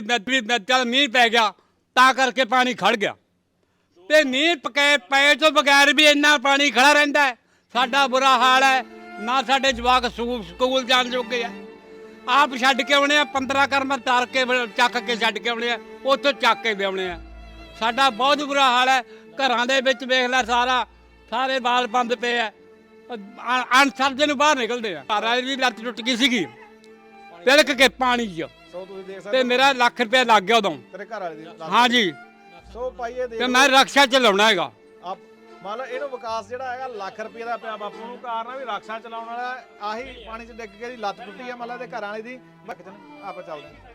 ਵੀ ਵੀ ਚੱਲ ਮੀਂਹ ਪੈ ਗਿਆ, ਤਾਂ ਕਰਕੇ ਪਾਣੀ ਖੜ ਗਿਆ। ਤੇ ਮੀਂਹ ਪਕੇ ਪਏ ਤੋਂ ਬਗੈਰ ਵੀ ਇੰਨਾ ਪਾਣੀ ਖੜਾ ਰਹਿੰਦਾ ਸਾਡਾ ਬੁਰਾ ਹਾਲ ਹੈ, ਨਾ ਸਾਡੇ ਜਵਾਕ ਸਕੂ- ਸਕੂਲ ਜਾਣ ਜੋਗੇ ਆ ਆਪ ਛੱਡ ਕੇ ਆਉਣੇ ਆ 15 ਕਰਮ ਤਾਰ ਕੇ ਚੱਕ ਕੇ ਛੱਡ ਕੇ ਆਉਣੇ ਆ, ਉੱਥੋਂ ਚੱਕ ਕੇ ਵਿਆਉਣੇ ਆ। ਸਾਡਾ ਬਹੁਤ ਬੁਰਾ ਹਾਲ ਹੈ, ਘਰਾਂ ਦੇ ਵਿੱਚ ਵੇਖ ਲੈ ਸਾਰਾ, ਸਾਰੇ ਬਾਲ ਬੰਦ ਪਏ ਆ। ਅਨਸਰਦੇ ਨੂੰ ਬਾਹਰ ਨਿਕਲਦੇ ਆ। ਘਰ ਦੀ ਲੱਤ ਟੁੱਟ ਗਈ ਸੀਗੀ। ਤਿਲਕ ਕੇ ਪਾਣੀ 'ਚ। ਸੋ ਤੁਸੀਂ ਦੇਖ ਤੇ ਸਕਦੇ ਮੇਰਾ ਲੱਖ ਰੁਪਏ ਲੱਗ ਗਿਆ ਉਦੋਂ। ਤੇਰੇ ਘਰ ਵਾਲੇ ਦੀ ਲੱਤ। ਹਾਂਜੀ। ਸੋ ਭਾਈ ਇਹ ਦੇਖ ਤੇ ਮੈਂ ਰਕਸ਼ਾ ਚਲਾਉਣਾ ਹੈਗਾ। ਆਪ ਮੰਨ ਲਓ ਇਹਨੂੰ ਵਿਕਾਸ ਜਿਹੜਾ ਹੈਗਾ ਲੱਖ ਰੁਪਏ ਦਾ ਪਿਆ ਬਾਪੂ ਨੂੰ ਕਾਰਨ ਆ ਵੀ ਰਕਸ਼ਾ ਚਲਾਉਣ ਵਾਲਾ ਆਹੀ ਪਾਣੀ 'ਚ ਡਿੱਗ ਕੇ ਦੀ ਲੱਤ ਟੁੱਟੀ ਆ ਮਤਲਬ ਇਹਦੇ ਘਰਾਂ ਵਾਲੀ ਦੀ। ਆਪਾਂ ਚੱਲਦੇ ਹਾਂ।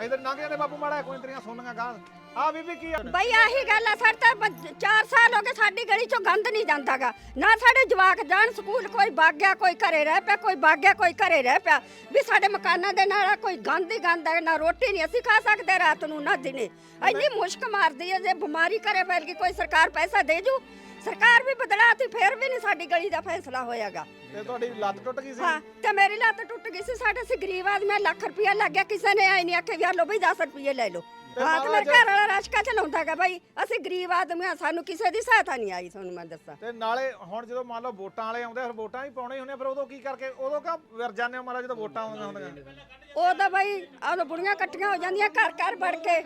ਇਧਰ ਲੰਘ ਜਾਂਦੇ ਬਾਪੂ ਮਾੜਾ ਕੋਈ ਤੇਰੀਆਂ ਸੁਣਨੀਆਂ ਗਾਂ। ਆ ਬੀਬੀ ਕੀ ਆ? ਬਈ ਆਹੀ ਗੱਲ ਆ ਸਾਡੇ ਤਾਂ 4 ਸਾਲ ਹੋ ਗਏ ਸਾਡੀ ਗਲੀ ਚੋਂ ਗੰਦ ਨਹੀਂ ਜਾਂਦਾਗਾ। ਨਾ ਸਾਡੇ ਜਵਾਕ ਜਾਣ ਸਕੂਲ ਕੋਈ ਵਗ ਗਿਆ ਕੋਈ ਘਰੇ ਰਹਿ ਪਿਆ ਕੋਈ ਵਗ ਗਿਆ ਕੋਈ ਘਰੇ ਰਹਿ ਪਿਆ। ਵੀ ਸਾਡੇ ਮਕਾਨਾਂ ਦੇ ਨਾਲ ਕੋਈ ਗੰਦ ਹੀ ਗੰਦ ਹੈ ਨਾ ਰੋਟੀ ਨਹੀਂ ਅਸੀਂ ਖਾ ਸਕਦੇ ਰਾਤ ਨੂੰ ਨਾ ਦਿਨੇ। ਇੰਨੀ ਮੁਸ਼ਕ ਮਾਰਦੀ ਹੈ ਜੇ ਬਿਮਾਰੀ ਘਰੇ ਫੈਲ ਗਈ ਕੋਈ ਸਰਕਾਰ ਪੈਸਾ ਦੇ ਜੂ? ਸਰਕਾਰ ਵੀ ਬਦਲਾਤੀ ਫੇਰ ਵੀ ਨਹੀਂ ਸਾਡੀ ਗਲੀ ਦਾ ਫੈਸਲਾ ਹੋਇਆਗਾ। ਤੇ ਤੁਹਾਡੀ ਲੱਤ ਟੁੱਟ ਗਈ ਸੀ? ਹਾਂ ਤੇ ਮੇਰੀ ਲੱਤ ਟੁੱਟ ਗਈ ਸੀ ਸਾਡੇ ਸੀ ਗਰੀਬ ਆਦਮੀ ਲੱਖ ਰੁਪਇਆ ਲੱਗ ਗਿਆ ਕਿਸੇ ਨੇ ਆਈ ਨਹੀਂ ਆਖਿਆ ਵੀ ਆ ਲਓ ਬਈ 10 ਰੁਪਏ ਲੈ ਲਓ। ਤੇ ਹਾਂ ਤੇ ਮੇਰੇ ਘਰ ਵਾਲਾ ਰਸ਼ਕਾ ਚਲਾਉਂਦਾਗਾ ਬਾਈ? ਅਸੀਂ ਗਰੀਬ ਆਦਮੀ ਆ ਸਾਨੂੰ ਕਿਸੇ ਦੀ ਸਹਾਇਤਾ ਨਹੀਂ ਆਈ ਤੁਹਾਨੂੰ ਮੈਂ ਦੱਸਾਂ। ਤੇ ਨਾਲੇ ਹੁਣ ਜਦੋਂ ਮੰਨ ਲਓ ਵੋਟਾਂ ਵਾਲੇ ਆਉਂਦੇ ਫਿਰ ਵੋਟਾਂ ਹੀ ਪਾਉਣੇ ਹੁੰਦੇ ਆ, ਫਿਰ ਉਦੋਂ ਕੀ ਕਰਕੇ ਉਦੋਂ ਕਾ ਵਿਰ ਜਾਂਦੇ ਹੋ ਮਹਾਰਾਜ ਜਦੋਂ ਵੋਟਾਂ ਆਉਂਦੀਆਂ ਹੁੰਦੀਆਂ? ਉਹ ਤਾਂ ਬਾਈ ਆਹ ਬੁੜੀਆਂ ਇਕੱਠੀਆਂ ਹੋ ਜਾਂਦੀਆਂ ਘਰ ਘਰ ਵੜ ਕੇ।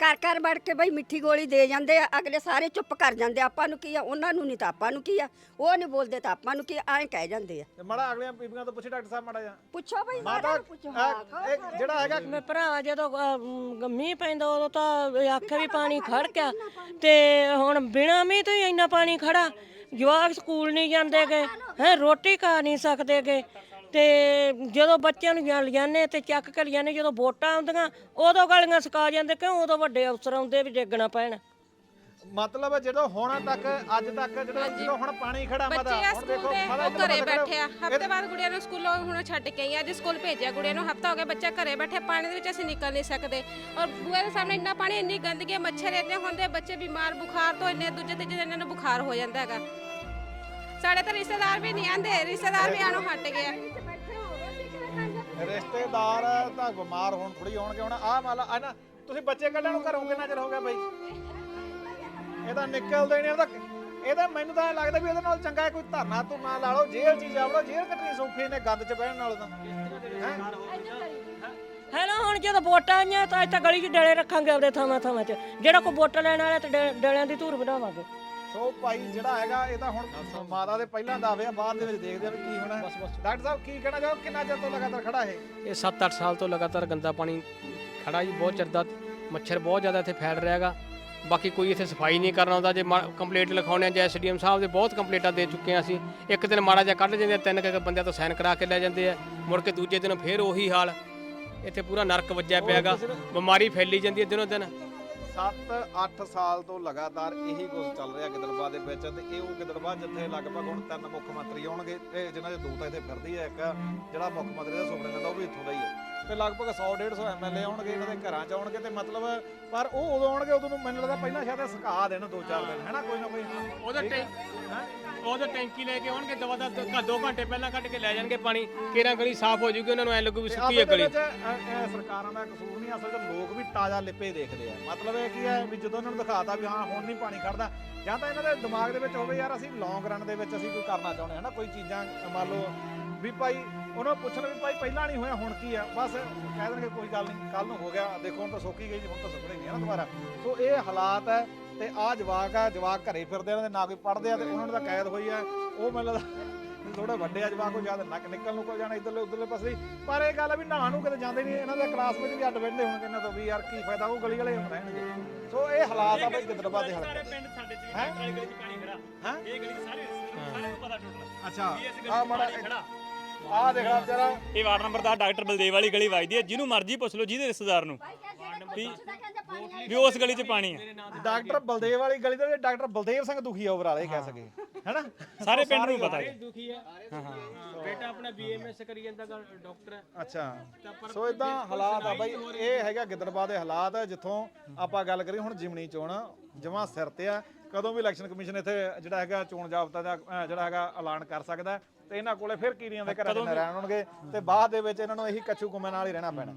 ਘਰ ਘਰ ਵੜ ਕੇ ਬਾਈ ਮਿੱਠੀ ਗੋਲੀ ਦੇ ਜਾਂਦੇ ਆ ਅਗਲੇ ਸਾਰੇ ਚੁੱਪ ਕਰ ਜਾਂਦੇ ਆ, ਆਪਾਂ ਨੂੰ ਕੀ ਆ ਉਹਨਾਂ ਨੂੰ ਨਹੀਂ ਤਾਂ ਆਪਾਂ ਨੂੰ ਕੀ ਆ ਉਹ ਨਹੀਂ ਬੋਲਦੇ ਤਾਂ ਆਪਾਂ ਨੂੰ ਕੀ ਐਂ ਕਹਿ ਜਾਂਦੇ ਆ। ਤੇ ਮਾੜਾ ਅਗਲੀਆਂ ਬੀਬੀਆਂ ਤੋਂ ਪੁੱਛੇ ਡਾਕਟਰ ਸਾਹਿਬ ਮਾੜਾ ਜਾ ਪੁੱਛੋ ਬਾਈ ਮਾਤਾ ਸਾਰਿਆਂ ਨੂੰ ਪੁੱਛੋ ਹਾਂ ਇਹ- ਜਿਹੜਾ ਹੈਗਾ ਮੈਂ ਭਰਾ ਜਦੋਂ ਅਹ, ਮ, ਮੀਂਹ ਪੈਂਦਾ, ਉਦੋਂ ਤਾਂ ਆਖਿਆ ਵੀ ਪਾਣੀ ਖੜ ਗਿਆ। ਤੇ ਹੁਣ ਬਿਨਾਂ ਮੀਂਹ ਤੋਂ ਹੀ ਇੰਨਾ ਪਾਣੀ ਖੜਾ ਜਵਾਕ ਸਕੂਲ ਨਹੀਂ ਜਾਂਦੇਗੇ, ਹੈ, ਰੋਟੀ ਖਾ ਨਹੀਂ ਸਕਦੇਗੇ। ਤੇ ਜਦੋਂ ਬੱਚਿਆਂ ਨੂੰ ਜਾਂ ਲਿਆਨੇ ਤੇ ਚੱਕ ਕੇ ਲਿਆਨੇ ਜਦੋਂ ਵੋਟਾਂ ਆਉਂਦੀਆਂ, ਉਦੋਂ ਗਲੀਆਂ ਸੁਕਾ ਜਾਂਦੇ, ਕਿਉਂ ਉਦੋਂ ਵੱਡੇ ਅਫਸਰ ਆਉਂਦੇ ਵੀ ਡੇਗਣਾ ਪੈਣ। ਮਤਲਬ ਜਦੋਂ ਹੁਣ ਤੱਕ ਅੱਜ ਤੱਕ ਜਦੋਂ ਹੁਣ ਪਾਣੀ ਖੜਾ ਮਤਾ ਬੱਚੇ ਆ ਹੁਣ ਸਕੂਲ ਦੇਖੋ ਦੇ ਉਹ ਇੱਧਰ ਘਰੇ। ਬੈਠੇ ਆ। ਹਫ਼ਤੇ ਬਾਅਦ ਗੁੜੀਆਂ ਨੂੰ ਸਕੂਲੋਂ ਹੁਣ ਛੱਡ ਕੇ ਆਈ ਆ ਅੱਜ ਸਕੂਲ ਭੇਜਿਆ ਗੁੜੀਆਂ ਨੂੰ ਹਫਤਾ ਹੋ ਗਿਆ ਬੱਚਾ ਘਰੇ ਬੈਠੇ ਪਾਣੀ ਦੇ ਵਿੱਚ ਅਸੀਂ ਨਿਕਲ ਨਹੀਂ ਸਕਦੇ। ਔਰ ਬੂਹੇ ਦੇ ਸਾਹਮਣੇ ਇੰਨਾ ਪਾਣੀ ਇੰਨੀ ਗੰਦਗੀ ਹੈ, ਮੱਛਰ ਇੰਨੇ ਹੁੰਦੇ ਬੱਚੇ ਬਿਮਾਰ ਬੁਖਾਰ ਤੋਂ ਇੰਨੇ ਦੂਜੇ ਤੀਜੇ ਦਿਨ ਇਹਨਾਂ ਨੂੰ ਬੁਖਾਰ ਹੋ ਜਾਂਦਾ ਹੈਗਾ। ਸਾਡੇ ਤਾਂ ਰਿਸ਼ਤੇਦਾਰ ਵੀ ਨਹੀਂ ਆਂਦੇ ਰਿਸ਼ਤੇਦਾਰ ਵੀ ਆਣੋਂ ਹਟ ਗਏ ਆ। ਰਿਸ਼ਤੇਦਾਰ ਤਾਂ ਬਿਮਾਰ ਹੋਣ ਥੋੜੀ ਹੋਣਗੇ ਹੁਣ। ਆਹ ਮਾਲਾ ਆ ਨਾ ਤੁਸੀਂ ਬੱਚੇ ਕੱਢਣ ਨੂੰ ਘਰੋਂ ਕਿੰਨਾ ਚਿਰ ਹੋ ਗਿਆ ਬਾਈ? ਇਹ ਤਾਂ ਨਿਕਲਦੇ ਨਹੀਂ ਇਹਦਾ ਇਹ ਤਾਂ ਮੈਨੂੰ ਤਾਂ ਐਂ ਲੱਗਦਾ ਵੀ ਇਹਦੇ ਨਾਲ ਚੰਗਾ ਹੈ ਕੋਈ ਧਰਨਾ ਧੁਰਨਾ ਲਾ ਲਓ ਜੇਲ੍ਹ ਚ ਹੀ ਜਾ ਵੜੋ ਜੇਲ੍ਹ ਕੱਟਣੀ ਸੌਖੀ ਨੇ ਗੰਦ ਚ ਬਹਿਣ ਨਾਲ ਤਾਂ। ਹੈਂ? ਹੈ ਨਾ ਹੁਣ ਜਦੋਂ ਵੋਟਾਂ ਆਈਆਂ ਤਾਂ ਇੱਥੇ ਗਲੀ 'ਚ ਡਲੇ ਰੱਖਾਂਗੇ ਆਪਦੇ ਥਾਵਾਂ ਥਾਵਾਂ 'ਚ। ਜਿਹੜਾ ਕੋਈ ਵੋਟ ਲੈਣ ਵਾਲਾ ਤੇ ਡੇ- ਡਲਿਆਂ ਦੀ ਧੂਰ ਬਣਾਵਾਂਗੇ ਸੋ ਭਾਈ ਜਿਹੜਾ ਹੈਗਾ ਇਹ ਤਾਂ ਹੁਣ ਮਾਤਾ ਦੇ ਪਹਿਲਾਂ ਦਾ ਆਵੇ ਆ ਬਾਅਦ ਦੇ ਵਿੱਚ ਦੇਖਦੇ ਆ ਵੀ ਕੀ ਹੋਣਾ। ਡਾਕਟਰ ਸਾਹਿਬ ਕੀ ਕਹਿਣਾ ਚਾਹੋ ਕਿੰਨਾ ਚਿਰ ਤੋਂ ਲਗਾਤਾਰ ਖੜਾ ਇਹ? ਇਹ 7-8 ਸਾਲ ਤੋਂ ਲਗਾਤਾਰ ਗੰਦਾ ਪਾਣੀ ਖੜਾ ਜੀ ਬਹੁਤ ਚਿਰ ਦਾ ਮੱਛਰ ਬਹੁਤ ਜ਼ਿਆਦਾ ਇੱਥੇ ਫੈਲ ਰਿਹਾ ਹੈਗਾ ਬਾਕੀ ਕੋਈ ਇੱਥੇ ਸਫ਼ਾਈ ਨਹੀਂ ਕਰਨਾ ਆਉਂਦਾ ਜੇ ਕੰਪਲੀਟ ਲਿਖਾਉਣੇ ਆ ਜਾਂ ਐਸਡੀਐਮ ਸਾਹਿਬ ਦੇ ਬਹੁਤ ਕੰਪਲੀਟਾਂ ਦੇ ਚੁੱਕੇ ਆ ਅਸੀਂ। ਇੱਕ ਦਿਨ ਮਾੜਾ ਜਿਹਾ ਕੱਢ ਜਾਂਦੇ ਆ ਤਿੰਨ ਕੁ ਬੰਦਿਆਂ ਤੋਂ ਸਾਈਨ ਕਰਾ ਕੇ ਲੈ ਜਾਂਦੇ ਆ। ਮੁੜ ਕੇ ਦੂਜੇ ਦਿਨ ਫੇਰ ਉਹੀ ਹਾਲ। ਇੱਥੇ ਪੂਰਾ ਨਰਕ ਵੱਜਿਆ ਪਿਆ ਹੈਗਾ। ਬਿਮਾਰੀ ਫੈਲੀ ਜਾਂਦੀ ਹੈ ਦਿਨੋਂ ਦਿਨ। 7-8 ਸਾਲ ਤੋਂ ਲਗਾਤਾਰ ਇਹੀ ਕੁਝ ਚੱਲ ਰਿਹਾ ਗਿੱਦੜਬਾਹ ਦੇ ਵਿੱਚ ਤੇ ਇਹ ਉਹ ਗਿੱਦੜਬਾਹ ਜਿੱਥੇ ਲਗਭਗ ਹੁਣ ਤਿੰਨ ਮੁੱਖ ਮੰਤਰੀ ਆਉਣਗੇ ਤੇ ਜਿਨ੍ਹਾਂ ਦੇ ਦੋ ਤਾਂ ਇੱਥੇ ਫਿਰਦੀ ਹੈ ਇੱਕ ਜਿਹੜਾ ਮੁੱਖ ਮੰਤਰੀ ਦਾ ਸੁਪਨੇ ਲੈਂਦਾ ਉਹ ਵੀ ਇੱਥੋਂ ਦਾ ਹੀ ਹੈ। ਤੇ ਲਗਭਗ 100-150 ਐਮਐਲਏ ਆਉਣਗੇ ਇਹਨਾਂ ਦੇ ਘਰਾਂ 'ਚ ਆਉਣਗੇ ਤੇ ਮਤਲਬ ਪਰ ਉਹ ਉਦੋਂ ਆਉਣਗੇ ਉਦੋਂ ਨੂੰ ਮੈਨੂੰ ਲੱਗਦਾ ਪਹਿਲਾਂ ਸ਼ਾਇਦ ਸੁਕਾ ਦੇਣ ਦੋ ਚਾਰ ਦਿਨ ਹੈਨਾ ਕੋਈ ਨਾ ਕੋਈ ਉਹਦਾ ਠੀਕ ਹੈ। ਉਹਦਾ ਟੈਂਕੀ ਲੈ ਕੇ ਆਉਣਗੇ ਦਵਾ ਦਾ 2 ਘੰਟੇ ਪਹਿਲਾਂ ਕੱਢ ਕੇ ਲੈ ਜਾਣਗੇ ਪਾਣੀ। ਕੇਰਾਂ ਗਲੀ ਸਾਫ਼ ਹੋ ਜੂਗੀ ਉਹਨਾਂ ਨੂੰ ਐ ਲੱਗੂ ਵੀ ਸੁੱਕੀ ਹੈ ਦੇ ਗਲੀ ਸਰਕਾਰਾਂ ਦਾ ਕਸੂਰ ਨਹੀਂ ਅਸਲ 'ਚ ਲੋਕ ਵੀ ਤਾਜ਼ਾ ਲਿਪੇ ਦੇਖਦੇ ਆ। ਮਤਲਬ ਇਹ ਕੀ ਹੈ ਵੀ ਜਦੋਂ ਇਹਨਾਂ ਨੂੰ ਦਿਖਾਤਾ ਵੀ ਹਾਂ ਹੁਣ ਨਹੀਂ ਪਾਣੀ ਖੜਦਾ ਜਾਂ ਤਾਂ ਇਹਨਾਂ ਦੇ ਦਿਮਾਗ ਦੇ ਵਿੱਚ ਹੋਵੇ ਯਾਰ ਅਸੀਂ ਲੌਂਗ ਰਨ ਦੇ ਵਿੱਚ ਅਸੀਂ ਕੋਈ ਕਰਨਾ ਚਾਹੁੰਦੇ ਹਾਂ ਨਾ ਕੋਈ ਚੀਜ਼ਾਂ ਮੰਨ ਲਓ ਵੀ ਭਾਈ ਉਹਨਾਂ ਨੂੰ ਪੁੱਛਣ ਵੀ ਭਾਈ ਪਹਿਲਾਂ ਨਹੀਂ ਹੋਇਆ ਹੁਣ ਕੀ ਆ? ਬਸ ਕਹਿ ਦੇਣਗੇ ਕੋਈ ਗੱਲ ਨਹੀਂ ਕੱਲ ਨੂੰ ਹੋ ਗਿਆ ਦੇਖੋ ਹੁਣ ਤਾਂ ਸੁੱਕੀ ਗਈ ਜੀ ਹੁਣ ਤਾਂ ਸੁੱਕਣੀ ਨਹੀਂ ਹੈ ਨਾ ਦੁਬਾਰਾ। ਸੋ ਇਹ ਹਾਲਾਤ ਹੈ ਤੇ ਆ ਜਵਾਕ ਆ ਜਵਾਕ ਘਰੇ ਫਿਰਦੇ ਇਹਨਾਂ ਦੇ ਨਾ ਕੋਈ ਪੜਦੇ ਆ ਤੇ ਉਹਨਾਂ ਨੂੰ ਤਾਂ ਕੈਦ ਹੋਈ ਆ। ਉਹ ਮੈਨੂੰ ਲੱਗਦਾ ਥੋੜਾ ਵੱਡੇ ਆ ਜਵਾਕ ਉਹ ਜ਼ਿਆਦਾ ਨੱਕ ਨਿਕਲ ਨੂੰ ਕੋ ਜਾਣਾ ਇਧਰਲੇ ਉਧਰਲੇ ਪਾਸੇ। ਪਰ ਇਹ ਗੱਲ ਆ ਵੀ ਨਹਾਉਣ ਨੂੰ ਕਿਤੇ ਜਾਂਦੇ ਨਹੀਂ ਇਹਨਾਂ ਦੇ ਕਲਾਸ ਵਿੱਚ ਵੀ ਅੱਡ ਬੈਠਦੇ ਹੋਣਗੇ ਇਹਨਾਂ ਤੋਂ ਵੀ ਯਾਰ ਕੀ ਫਾਇਦਾ ਉਹ ਗਲੀ ਵਾਲੇ ਰਹਿਣਗੇ। ਸੋ ਇਹ ਹਾਲਾਤ ਆ ਬਈ ਗਿੱਦੜਬਾਹ ਦੇ ਹਾਲਾਤ। ਪਿੰਡ ਸਾਡੇ ਚ ਹੈਂ? ਗਲੀ ਚ ਪਾਣੀ ਖੜਾ। ਹੈਂ? ਇਹ ਗਲੀ ਸਾਰੇ ਨੂੰ ਪਤਾ ਟੁੱਟਣਾ ਅੱਛਾ ਆ ਮਾੜਾ ਆ ਦੇਖ ਲਾ ਵਿਚਾਰਾ ਇਹ ਵਾਰਡ ਨੰਬਰ 10 ਡਾਕਟਰ ਬਲਦੇਵ ਵਾਲੀ ਗਲੀ ਵੱਜਦੀ ਹੈ। ਜਿਹਨੂੰ ਮਰਜ਼ੀ ਪੁੱਛ ਲਓ ਜਿਹਦੇ ਰਿਸ਼ਤੇਦਾਰ ਨੂੰ। ਵੀ ਉਸ ਗਲੀ 'ਚ ਪਾਣੀ ਹੈ ਡਾਕਟਰ ਬਲਦੇਵ ਵਾਲੀ ਗਲੀ ਦੇ ਡਾਕਟਰ ਬਲਦੇਵ ਸਿੰਘ ਦੁਖੀ ਓਵਰ ਇਹ ਕਹਿ ਸਕੇ ਹੈਨਾ? ਸਾਰੇ ਪਿੰਡ ਨੂੰ ਪਤਾ ਹੈ ਦੁਖੀ ਹੈ ਬੇਟਾ ਆਪਣਾ ਬੀਐਮਐਸ ਕਰੀ ਜਾਂਦਾ ਡਾਕਟਰ। ਹੈ ਅੱਛਾ ਸੋ ਇਦਾਂ ਹਾਲਾਤ ਆ ਬਾਈ ਇਹ ਹੈਗਾ ਗਿੱਦੜਬਾਹ ਦੇ ਹਾਲਾਤ ਜਿੱਥੋਂ ਆਪਾਂ ਗੱਲ ਕਰੀਏ ਹੁਣ ਜਿਮਣੀ ਚੋਣ ਜਮਾ ਸਿਰ ਤੇ ਆ। ਕਦੋਂ ਵੀ ਇਲੈਕਸ਼ਨ ਕਮਿਸ਼ਨ ਇੱਥੇ ਜਿਹੜਾ ਹੈਗਾ ਚੋਣ ਜਾਬਤਾ ਦਾ ਅਹ, ਜਿਹੜਾ ਹੈਗਾ ਐਲਾਨ ਕਰ ਸਕਦਾ ਤੇ ਇਹਨਾਂ ਕੋਲੇ ਫਿਰ ਕੀੜੀਆਂ ਦੇ ਘਰਾਂ 'ਚ ਰਹਿਣ ਹੋਣਗੇ ਤੇ ਬਾਅਦ ਦੇ ਵਿੱਚ ਇਹਨਾਂ ਨੂੰ ਇਹੀ ਕੱਛੂ ਕੁੰਮੇ ਨਾਲ ਹੀ ਰਹਿਣਾ ਪੈਣਾ।